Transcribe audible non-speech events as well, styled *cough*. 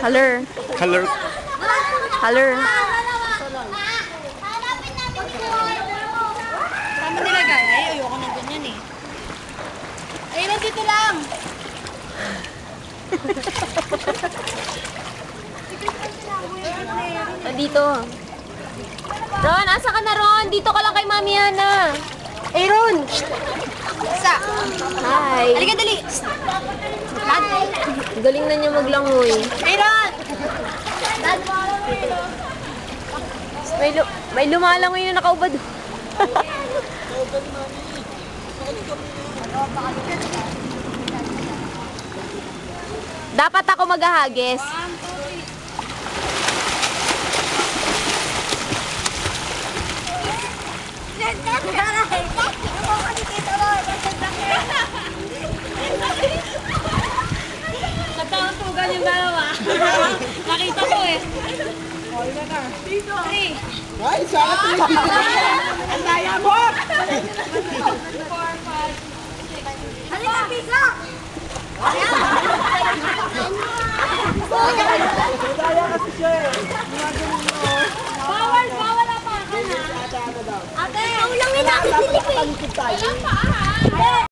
Haler. Color. Si Lord. Tama nilagay. Ay, ayoko ng ganyan eh. Ay, nandito lang. Nandito. Ron, asa ka na Ron? Dito ka lang kay Mami Hana. Eh, Ron! Sa. Hi. Halika, dali. Galing na niya maglangoy. Aaron! May, lu may lumalangoy na nakaubad. *laughs* Dapat ako maghahagis. Nagkakantugan Nakita ko eh. Three. Ay, sana ito Ang daya mo! Halika, pisa! Daya kasi siya eh. Bawal, bawal ang paka na. Ate, ikaw lang yung nakasilik eh. Talikod tayo. Walang paa.